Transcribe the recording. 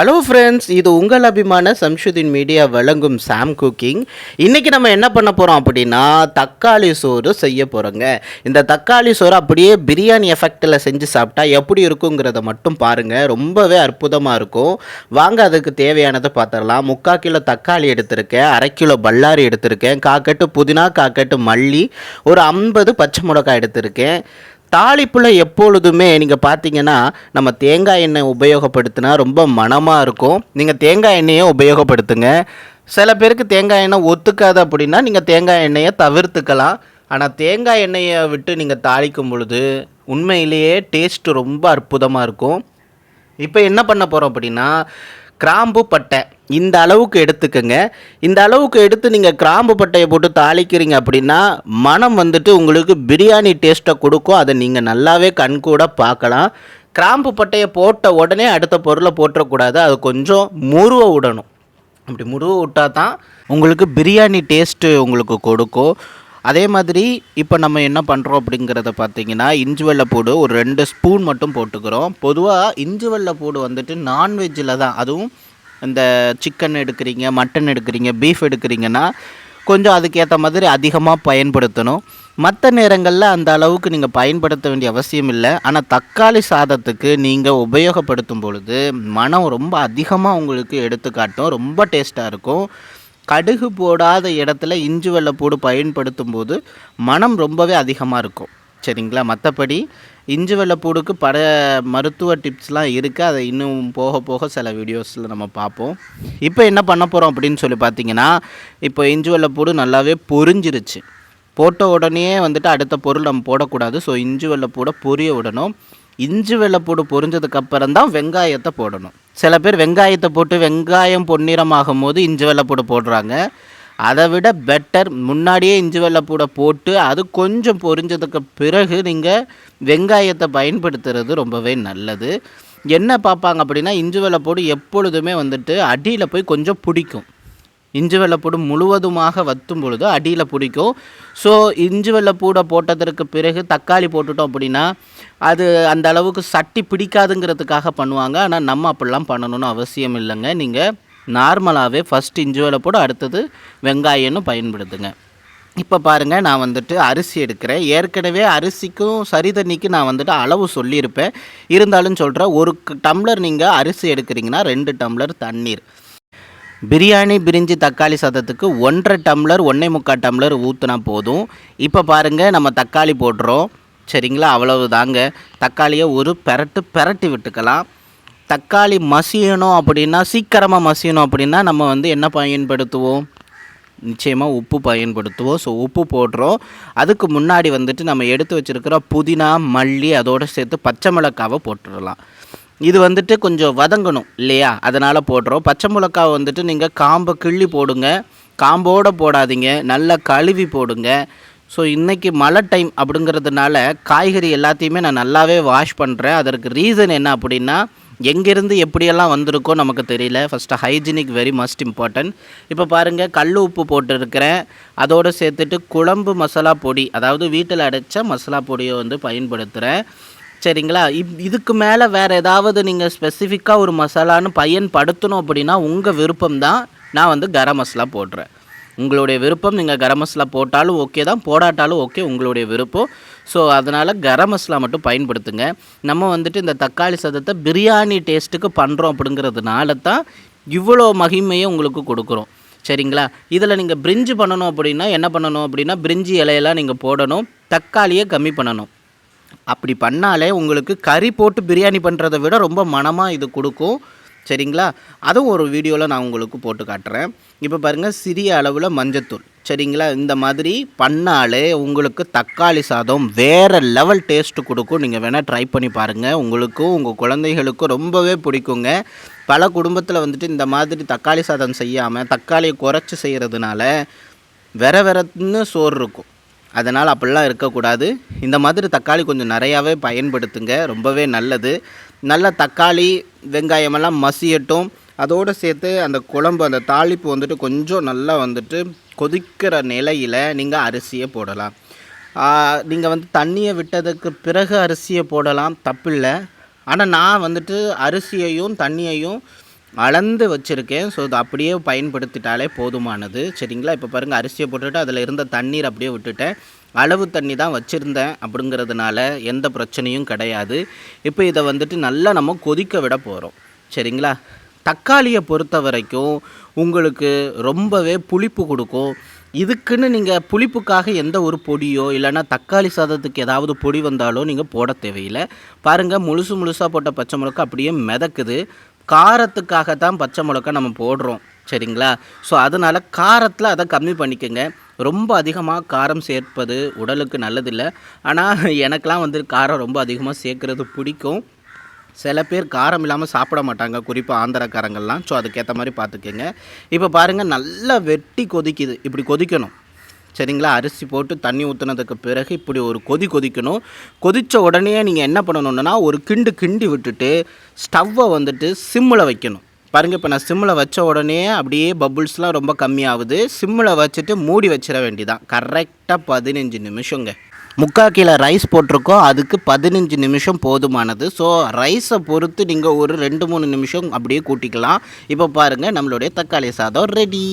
Hello friends இது உங்கள் அபிமான சம்ஷுதீன் மீடியா வழங்கும் சாம் குக்கிங் இன்றைக்கி நம்ம என்ன பண்ண போகிறோம் அப்படின்னா தக்காளி சோறு செய்ய போகிறோங்க இந்த தக்காளி சோறு அப்படியே பிரியாணி எஃபெக்டில் செஞ்சு சாப்பிட்டா எப்படி இருக்குங்கிறத மட்டும் பாருங்கள் ரொம்பவே அற்புதமாக இருக்கும். வாங்க அதுக்கு தேவையானதை பார்த்துடலாம். முக்கால் கிலோ தக்காளி எடுத்திருக்கேன். அரை கிலோ பல்லாரி எடுத்திருக்கேன். காக்கட்டு புதினா காக்கட்டு மல்லி. ஒரு ஐம்பது பச்சை மிளகாய் எடுத்திருக்கேன். தாளிப்பில் எப்பொழுதுமே நீங்கள் பார்த்தீங்கன்னா நம்ம தேங்காய் எண்ணெய் உபயோகப்படுத்தினா ரொம்ப மணமாக இருக்கும். நீங்கள் தேங்காய் எண்ணெயை உபயோகப்படுத்துங்க. சில பேருக்கு தேங்காய் எண்ணெய் ஒத்துக்காது அப்படின்னா நீங்கள் தேங்காய் எண்ணெயை தவிர்த்துக்கலாம். ஆனால் தேங்காய் எண்ணெயை விட்டு நீங்கள் தாளிக்கும் பொழுது உண்மையிலேயே டேஸ்ட்டு ரொம்ப அற்புதமாக இருக்கும். இப்போ என்ன பண்ண போகிறோம் அப்படின்னா கிராம்பு பட்டை. இந்த அளவுக்கு எடுத்துக்கோங்க. இந்த அளவுக்கு எடுத்து நீங்கள் கிராம்பு பட்டையை போட்டு தாளிக்கிறீங்க அப்படின்னா மனம் வந்துட்டு உங்களுக்கு பிரியாணி டேஸ்ட்டை கொடுக்கும். அதை நீங்கள் நல்லாவே கண்கூட பார்க்கலாம். கிராம்பு பட்டையை போட்ட உடனே அடுத்த பொருளை போட்டக்கூடாது அது கொஞ்சம் முருவ விடணும் அப்படி முருவ விட்டால் தான் உங்களுக்கு பிரியாணி டேஸ்ட்டு உங்களுக்கு கொடுக்கும். அதே மாதிரி இப்போ நம்ம என்ன பண்ணுறோம் அப்படிங்கிறத பார்த்தீங்கன்னா இஞ்சி வெள்ளைப்பூடு ஒரு ரெண்டு ஸ்பூன் மட்டும் போட்டுக்கிறோம். பொதுவாக இஞ்சி வெள்ளைப்பூடு வந்துட்டு நான்வெஜ்ஜில் தான். அதுவும் இந்த சிக்கன் எடுக்கிறீங்க மட்டன் எடுக்கிறீங்க பீஃப் எடுக்கிறீங்கன்னா கொஞ்சம் அதுக்கேற்ற மாதிரி அதிகமாக பயன்படுத்தணும். மற்ற நேரங்களில் அந்த அளவுக்கு நீங்கள் பயன்படுத்த வேண்டிய அவசியம் இல்லை. ஆனால் தக்காளி சாதத்துக்கு நீங்கள் உபயோகப்படுத்தும் பொழுது மனம் ரொம்ப அதிகமாக உங்களுக்கு எடுத்துக்காட்டும் ரொம்ப டேஸ்ட்டாக இருக்கும். கடுகு போடாத இடத்துல இஞ்சி வெள்ளைப்பூடு பயன்படுத்தும் போது மனம் ரொம்பவே அதிகமாக இருக்கும். சரிங்களா? மற்றபடி இஞ்சி வெள்ளைப்பூடுக்கு பல மருத்துவ டிப்ஸ்லாம் இருக்குது அதை இன்னும் போக போக சில வீடியோஸில் நம்ம பார்ப்போம். இப்போ என்ன பண்ண போகிறோம் அப்படின்னு சொல்லி பார்த்தீங்கன்னா இப்போ இஞ்சி வெள்ளைப்பூடு நல்லாவே பொரிஞ்சிருச்சு. போட்ட உடனே வந்துட்டு அடுத்த பொருள் நம்ம போடக்கூடாது. ஸோ இஞ்சி வெள்ளைப்பூடை பொரிய விடணும். இஞ்சி வெள்ளைப்பூடு பொரிஞ்சதுக்கப்புறம் தான் வெங்காயத்தை போடணும். சில பேர் வெங்காயத்தை போட்டு வெங்காயம் பொன்னிறமாகும் போது இஞ்சி வெள்ளைப்பூடு போடுறாங்க. அதை விட பெட்டர் முன்னாடியே இஞ்சி வெள்ளைப்பூடை போட்டு அது கொஞ்சம் பொரிஞ்சதுக்கு பிறகு நீங்கள் வெங்காயத்தை பயன்படுத்துறது ரொம்பவே நல்லது. என்ன பார்ப்பாங்க அப்படின்னா இஞ்சி வெள்ளைப்பூடு எப்பொழுதுமே வந்துட்டு அடியில் போய் கொஞ்சம் பிடிக்கும். இஞ்சி வெள்ளைப்பூடு முழுவதுமாக வத்தும் பொழுது அடியில் பிடிக்கும். ஸோ இஞ்சி வெள்ளைப்பூடை போட்டதற்கு பிறகு தக்காளி போட்டுட்டோம் அப்படின்னா அது அந்த அளவுக்கு சட்டி பிடிக்காதுங்கிறதுக்காக பண்ணுவாங்க. ஆனால் நம்ம அப்படிலாம் பண்ணணும்னு அவசியம் இல்லைங்க. நீங்கள் நார்மலாகவே ஃபஸ்ட் இஞ்சி வெள்ளைப்பூடு அடுத்தது வெங்காயம்னு பயன்படுத்துங்க. இப்போ பாருங்கள் நான் வந்துட்டு அரிசி எடுக்கிறேன். ஏற்கனவே அரிசிக்கும் சரி தண்ணிக்கு நான் வந்துட்டு அளவு சொல்லியிருப்பேன். இருந்தாலும் சொல்கிறேன் ஒரு டம்ளர் நீங்கள் அரிசி எடுக்கிறீங்கன்னா ரெண்டு டம்ளர் தண்ணீர். பிரியாணி பிரிஞ்சி தக்காளி சாதத்துக்கு ஒன்றரை டம்ளர் ஒன்றே முக்கால் டம்ளர் ஊற்றினா போதும். இப்போ பாருங்கள் நம்ம தக்காளி போடுறோம். சரிங்களா? அவ்வளவு தாங்க தக்காளியை ஒரு பெரட்டு பெரட்டி விட்டுக்கலாம். தக்காளி மசியணும் அப்படின்னா சீக்கிரமாக மசியணும் அப்படின்னா நம்ம வந்து என்ன பயன்படுத்துவோம்? நிச்சயமாக உப்பு பயன்படுத்துவோம். ஸோ உப்பு போடுறோம். அதுக்கு முன்னாடி வந்துட்டு நம்ம எடுத்து வச்சுருக்கிற புதினா மல்லி அதோடு சேர்த்து பச்சை மிளகாவை போட்டுடலாம். இது வந்துட்டு கொஞ்சம் வதங்கணும் இல்லையா? அதனால் போடுறோம். பச்சை மிளகாவை வந்துட்டு நீங்கள் காம்பை கிள்ளி போடுங்க. காம்போடு போடாதீங்க. நல்லா கழுவி போடுங்க. ஸோ இன்றைக்கி மழை டைம் அப்படிங்கிறதுனால காய்கறி எல்லாத்தையுமே நான் நல்லாவே வாஷ் பண்ணுறேன் அதற்கு ரீசன் என்ன அப்படின்னா எங்கேருந்து எப்படியெல்லாம் வந்திருக்கோ நமக்கு தெரியல. First hygienic very must important இப்போ பாருங்கள் கல் உப்பு போட்டிருக்கிறேன். அதோடு சேர்த்துட்டு குழம்பு மசாலா பொடி அதாவது வீட்டில் அடைச்ச மசாலா பொடியை வந்து பயன்படுத்துகிறேன் சரிங்களா? இப் இதுக்கு மேலே வேறு ஏதாவது நீங்கள் ஸ்பெசிஃபிக்காக ஒரு மசாலான்னு பயன்படுத்தணும் அப்படின்னா உங்கள் விருப்பம் தான் நான் வந்து கரம் மசாலா போடுறேன். உங்களுடைய விருப்பம் நீங்கள் கரம் மசாலா போட்டாலும் ஓகே தான் போடாட்டாலும் ஓகே உங்களுடைய விருப்பம். ஸோ அதனால் கரம் மசாலா மட்டும் பயன்படுத்துங்க. நம்ம வந்துட்டு இந்த தக்காளி சதத்தை பிரியாணி டேஸ்ட்டுக்கு பண்ணுறோம் அப்படிங்கிறதுனால தான் இவ்வளோ மகிமையை உங்களுக்கு கொடுக்குறோம். சரிங்களா? இதில் நீங்கள் பிரிஞ்சு பண்ணணும் அப்படின்னா என்ன பண்ணணும் அப்படின்னா பிரிஞ்சு இலையெல்லாம் நீங்கள் போடணும். தக்காளியை கம்மி பண்ணணும். அப்படி பண்ணாலே உங்களுக்கு கறி போட்டு பிரியாணி பண்ணுறதை விட ரொம்ப மனமாக இது கொடுக்கும். சரிங்களா? அதுவும் ஒரு வீடியோவில் நான் உங்களுக்கு போட்டு காட்டுறேன். இப்போ பாருங்கள் சிறிய அளவில் மஞ்சத்தூள். சரிங்களா? இந்த மாதிரி பண்ணாலே உங்களுக்கு தக்காளி சாதம் வேறு லெவல் டேஸ்ட்டு கொடுக்கும். நீங்கள் வேணால் ட்ரை பண்ணி பாருங்கள் உங்களுக்கும் உங்கள் குழந்தைகளுக்கும் ரொம்பவே பிடிக்குங்க. பல குடும்பத்தில் வந்துட்டு இந்த மாதிரி தக்காளி சாதம் செய்யாமல் தக்காளியை குறைச்சி செய்கிறதுனால வெற வெறன்னு சோறு இருக்கும். அதனால் அப்படிலாம் இருக்கக்கூடாது. இந்த மாதிரி தக்காளி கொஞ்சம் நிறையாவே பயன்படுத்துங்க. ரொம்பவே நல்லது. நல்ல தக்காளி வெங்காயமெல்லாம் மசியட்டும். அதோடு சேர்த்து அந்த குழம்பு அந்த தாளிப்பு வந்துட்டு கொஞ்சம் நல்லா வந்துட்டு கொதிக்கிற நிலையில் நீங்கள் அரிசியை போடலாம். நீங்கள் வந்து தண்ணியை விட்டதுக்கு பிறகு அரிசியை போடலாம். தப்பில்லை. ஆனால் நான் வந்துட்டு அரிசியையும் தண்ணியையும் அளந்து வச்சுருக்கேன். ஸோ இது அப்படியே பயன்படுத்திட்டாலே போதுமானது. சரிங்களா? இப்போ பாருங்கள் அரிசியை போட்டுட்டு அதில் இருந்த தண்ணீர் அப்படியே விட்டுட்டேன். அளவு தண்ணி தான் வச்சுருந்தேன் அப்படிங்கிறதுனால எந்த பிரச்சனையும் கிடையாது. இப்போ இதை வந்துட்டு நல்லா நம்ம கொதிக்க விட போகிறோம் சரிங்களா? தக்காளியை பொறுத்த வரைக்கும் உங்களுக்கு ரொம்பவே புளிப்பு கொடுக்கும். இதுக்குன்னு நீங்கள் புளிப்புக்காக எந்த ஒரு பொடியோ இல்லைன்னா தக்காளி சாதத்துக்கு ஏதாவது பொடி வந்தாலோ நீங்கள் போட தேவையில்லை. பாருங்கள் முழுசு முழுசாக போட்ட பச்சை மிளகா அப்படியே மிதக்குது. காரத்துக்காக தான் பச்சை மிளகா நம்ம போடுறோம் சரிங்களா? ஸோ அதனால் காரத்தில் அதை கம்மி பண்ணிக்கோங்க. ரொம்ப அதிகமாக காரம் சேர்ப்பது உடலுக்கு நல்லதில்லை. ஆனால் எனக்கெலாம் வந்து காரம் ரொம்ப அதிகமாக சேர்க்குறது பிடிக்கும். சில பேர் காரம் இல்லாமல் சாப்பிட மாட்டாங்க குறிப்பாக ஆந்திரக்காரங்கள்லாம். ஸோ அதுக்கேற்ற மாதிரி பார்த்துக்கோங்க. இப்போ பாருங்கள் நல்லா வெட்டி கொதிக்குது. இப்படி கொதிக்கணும். சரிங்களா? அரிசி போட்டு தண்ணி ஊற்றுனதுக்கு பிறகு இப்படி ஒரு கொதி கொதிக்கணும். கொதித்த உடனே நீங்கள் என்ன பண்ணணுன்னா ஒரு கிண்டு கிண்டி விட்டுட்டு ஸ்டவ்வை வந்துட்டு சிம்மில் வைக்கணும். பாருங்கள் இப்போ நான் சிம்மில் வச்ச உடனே அப்படியே பபுள்ஸ்லாம் ரொம்ப கம்மியாகுது. சிம்மில் வச்சுட்டு மூடி வச்சிட வேண்டியதான் கரெக்டாக பதினஞ்சு நிமிஷங்க. முக்கால் கிலோ ரைஸ் போட்டிருக்கோம். அதுக்கு பதினஞ்சு நிமிஷம் போதுமானது. ஸோ ரைஸை பொறுத்து நீங்கள் ஒரு ரெண்டு மூணு நிமிஷம் அப்படியே கூட்டிக்கலாம். இப்போ பாருங்கள் நம்மளுடைய தக்காளி சாதம் ரெடி